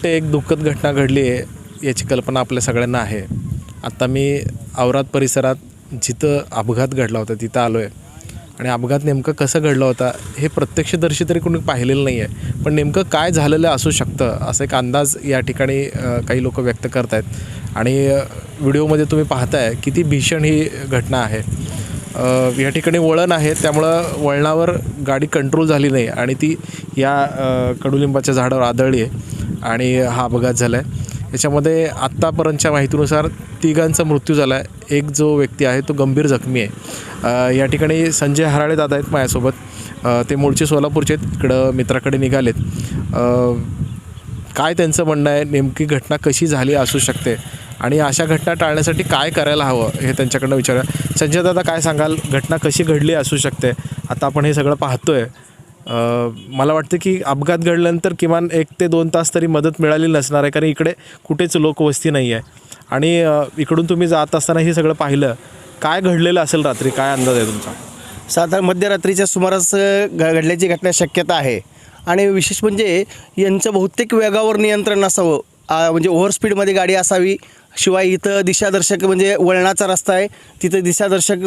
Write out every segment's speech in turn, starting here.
वाटते एक दुःखद घटना घडली आहे याची कल्पना आपल्या सगळ्यांना आहे. आत्ता मी औरात परिसरात जिथं अपघात घडला होता तिथं आलो आहे आणि अपघात नेमकं कसं घडला होता हे प्रत्यक्षदर्शी तरी कोणी पाहिलेलं नाही आहे पण नेमकं काय झालेलं असू शकतं असं एक अंदाज या ठिकाणी काही लोक व्यक्त करत आहेत आणि व्हिडिओमध्ये तुम्ही पाहताय किती भीषण ही घटना आहे. या ठिकाणी वळण आहे त्यामुळं वळणावर गाडी कंट्रोल झाली नाही. आणि ती या कडुलिंबाच्या झाडावर आदळली आहे. आणि हा अपघात झाला आहे याच्यामध्ये आत्तापर्यंतच्या माहितीनुसार तिघांचा मृत्यू झाला आहे एक जो व्यक्ती आहे तो गंभीर जखमी आहे. या ठिकाणी संजय हराळे दादा आहेत माझ्यासोबत. ते मूळचे सोलापूरचे आहेत इकडं मित्राकडे निघालेत. काय त्यांचं म्हणणं आहे नेमकी घटना कशी झाली असू शकते? आणि अशा घटना टाळण्यासाठी काय करायला हवं हे त्यांच्याकडनं विचारूया. संजय दादा काय सांगाल? घटना कशी घडली असू शकते? आता आपण हे सगळं पाहतो आहे मला वाटतं की अपघात घडल्यानंतर किमान एक ते दोन तास तरी मदत मिळाली नसणार आहे कारण इकडे कुठेच लोकवस्ती नाही आहे आणि इकडून तुम्ही जात असताना हे सगळं पाहिलं काय घडलेलं असेल रात्री? काय अंदाज आहे तुमचा? साधारण मध्यरात्रीच्या सुमारास घ घडल्याची घटना शक्यता आहे. आणि विशेष म्हणजे यांचं बहुतेक वेगावर नियंत्रण असावं म्हणजे ओव्हर स्पीडमध्ये गाडी असावी शिवाय इथं दिशादर्शक म्हणजे वळणाचा रस्ता आहे. तिथं दिशादर्शक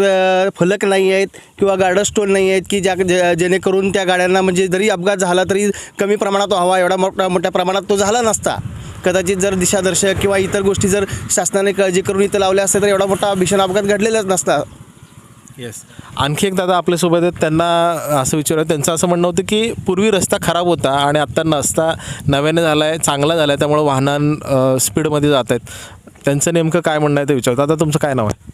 फलक नाही आहेत किंवा गार्डर स्टोन नाही आहेत की ज्या जेणेकरून त्या गाड्यांना म्हणजे जरी अपघात झाला तरी कमी प्रमाणात हवा एवढा मोठा मोठ्या प्रमाणात तो झाला नसता. कदाचित जर दिशादर्शक किंवा इतर गोष्टी जर शासनाने काळजी करून इथं लावल्या असत्या तर एवढा मोठा भीषण अपघात घडलेलाच नसता. येस आणखी एक दादा आपल्यासोबत आहेत. त्यांना असं विचारलं त्यांचं असं म्हणणं होतं की पूर्वी रस्ता खराब होता आणि आत्ता रस्ता नव्याने झाला आहे चांगला झाला आहे त्यामुळे वाहनां स्पीडमध्ये जात आहेत त्यांचं नेमकं काय म्हणणं आहे ते विचारतो. आता तुमचं काय नाव आहे?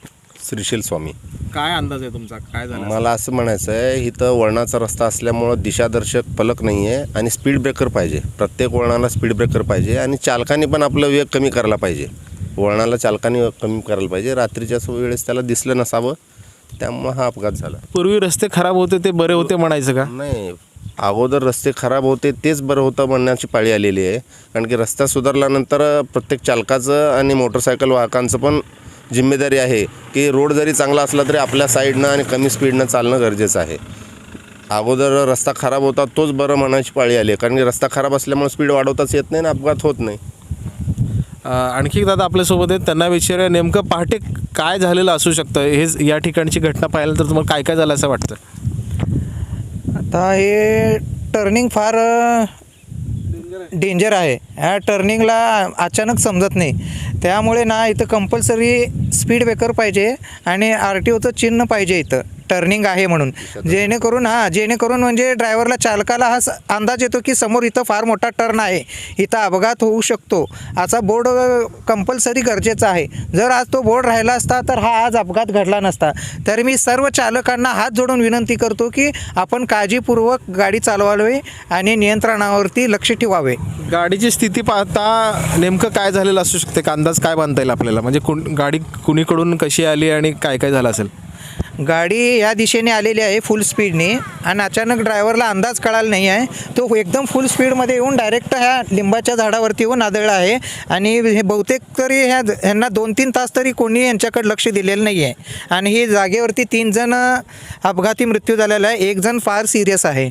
श्रीशील स्वामी. काय अंदाज आहे तुमचा? काय झालं? मला असं म्हणायचं आहे इथं वळणाचा रस्ता असल्यामुळं दिशादर्शक फलक नाही आहे आणि स्पीड ब्रेकर पाहिजे. प्रत्येक वळणाला स्पीड ब्रेकर पाहिजे आणि चालकाने पण आपलं वेग कमी करायला पाहिजे. वळणाला चालकाने वेग कमी करायला पाहिजे. रात्रीच्या सु- वेळेस त्याला दिसलं नसावं त्यामुळं हा अपघात झाला. पूर्वी रस्ते खराब होते ते बरे होते म्हणायचं का? नाही अगोदर रस्ते खराब होते तेच बरं होतं म्हणण्याची पाळी आलेली आहे. कारण की रस्ता सुधारल्यानंतर प्रत्येक चालकाचं आणि मोटरसायकल वाहकांचं पण जिम्मेदारी आहे की रोड जरी चांगला असला तरी आपल्या साईडनं आणि कमी स्पीडनं चालणं गरजेचं आहे. अगोदर रस्ता खराब होता तोच बरं म्हणायची पाळी आली आहे. कारण की रस्ता खराब असल्यामुळे स्पीड वाढवताच येत नाही आणि अपघात होत नाही. आणखी एक दादा आपल्यासोबत आहेत. त्यांना विचारूया नेमकं पहाटे काय झालेलं असू शकतं? हे या ठिकाणची घटना पाहिल्यानंतर तुम्हाला काय काय झालं असं वाटतं? आता हे टर्निंग फार डेंजर आहे. ह्या टर्निंगला अचानक समजत नाही. त्यामुळे ना इथं कंपल्सरी स्पीड ब्रेकर पाहिजे आणि आर टी ओचं चिन्ह पाहिजे इथं. टर्निंग आहे म्हणून. जेणेकरून हां जेणेकरून म्हणजे ड्रायव्हरला चालकाला हा अंदाज येतो की समोर इथं फार मोठा टर्न आहे. इथं अपघात होऊ शकतो. असा बोर्ड कंपल्सरी गरजेचा आहे. जर आज तो बोर्ड राहिला असता तर हा आज अपघात घडला नसता. तर मी सर्व चालकांना हात जोडून विनंती करतो की आपण काळजीपूर्वक गाडी चालवावी आणि नियंत्रणावरती लक्ष ठेवावे. गाडीची स्थिती पाहता नेमकं काय झालेलं असू शकते? का अंदाज काय बांधता येईल आपल्याला? म्हणजे कुण गाडी कुणीकडून कशी आली आणि काय काय झालं असेल? गाडी या दिशेने आलेली आहे फुल स्पीडने आणि अचानक ड्रायव्हरला अंदाज कळाला नाही आहे. तो एकदम फुल स्पीडमध्ये येऊन डायरेक्ट ह्या लिंबाच्या झाडावरती येऊन आदळला आहे. आणि हे बहुतेक तरी ह्या ह्यांना दोन तीन तास तरी कोणी यांच्याकडे लक्ष दिलेलं नाही आहे. आणि ही जागेवरती तीन जण अपघाती मृत्यू झालेला आहे. एक जण फार सिरियस आहे.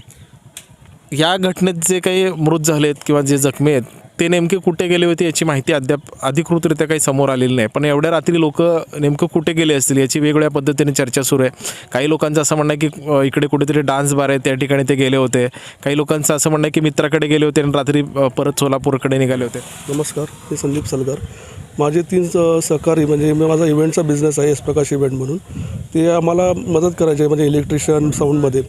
या घटनेत जे काही मृत झालेत किंवा जे जखमी आहेत ते नेमके कुठे गेले होते याची माहिती अद्याप अधिकृतरित्या काही समोर आलेली नाही. पण एवढ्या रात्री लोक नेमकं कुठे गेले असतील याची वेगवेगळ्या पद्धतीने चर्चा सुरू आहे. काही लोकांचं असं म्हणणं आहे की इकडे कुठेतरी डान्स बार आहे त्या ठिकाणी ते गेले होते. काही लोकांचं असं म्हणणं आहे की मित्राकडे गेले होते आणि रात्री परत सोलापूरकडे निघाले होते. नमस्कार मी संदीप सलगर. माझे तीन सहकारी म्हणजे मी माझा इव्हेंटचा बिझनेस आहे एस प्रकाश इव्हेंट म्हणून. ते आम्हाला मदत करायचे म्हणजे इलेक्ट्रिशियन साऊंडमध्ये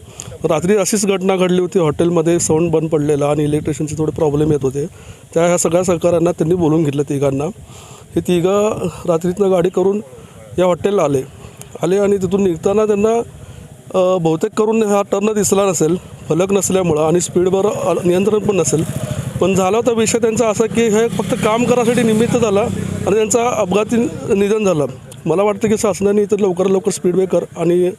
रात्री अशीच घटना घडली होती. हॉटेलमध्ये साऊंड बंद पडलेला आणि इलेक्ट्रिशियनचे थोडे प्रॉब्लेम येत होते. त्या ह्या सगळ्या सहकाऱ्यांना त्यांनी बोलून घेतलं तिघांना. हे तिघं रात्रीतनं गाडी करून या हॉटेलला आले. आले आणि तिथून निघताना त्यांना बहुतेक करून हा टर्न दिसला नसेल. फलक नसल्यामुळं आणि स्पीडवर नियंत्रण पण नसेल. पण झाला होता विषय त्यांचा असा की हे फक्त काम करायसाठी निमित्त झाला आणि त्यांचा अपघाती निधन झालं. मला वाटतं की शासनाने इथं लवकरात लवकर स्पीड ब्रेकर आणि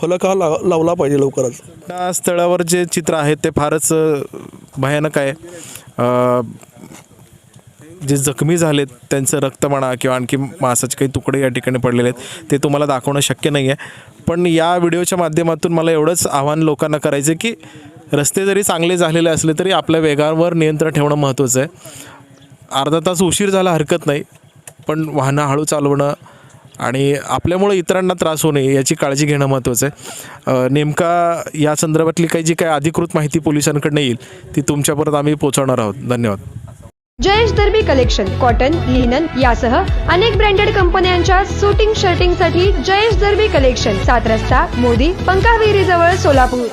फलक हा लाव लावला पाहिजे लवकरच. त्या स्थळावर जे चित्र आहे ते फारच भयानक आहे. जे जखमी झालेत त्यांचं रक्त म्हणा किंवा आणखी मांसाचे काही तुकडे या ठिकाणी पडलेले आहेत ते तुम्हाला दाखवणं शक्य नाही आहे पण या व्हिडिओच्या माध्यमातून मला एवढंच आव्हान लोकांना करायचं आहे की रस्ते जरी चांगले झालेले असले तरी आपल्या वेगावर नियंत्रण ठेवणं महत्त्वाचं आहे. अर्धा तास उशीर झाला हरकत नाही पण वाहनं हळू चालवणं आणि आपल्यामुळे इतरांना त्रास होऊ नये याची काळजी घेणं महत्त्वाचं आहे. नेमका या संदर्भातली काही जी काही अधिकृत माहिती पोलिसांकडनं येईल ती तुमच्यापर्यंत आम्ही पोहोचवणार आहोत. धन्यवाद. Jayesh Darbi collection cotton linen यासह अनेक ब्रँडेड कंपन्यांच्या सुटिंग शर्टिंगसाठी जयेश दर्बी कलेक्शन सात रस्ता मोदी पंकाविहिरी जवळ सोलापूर.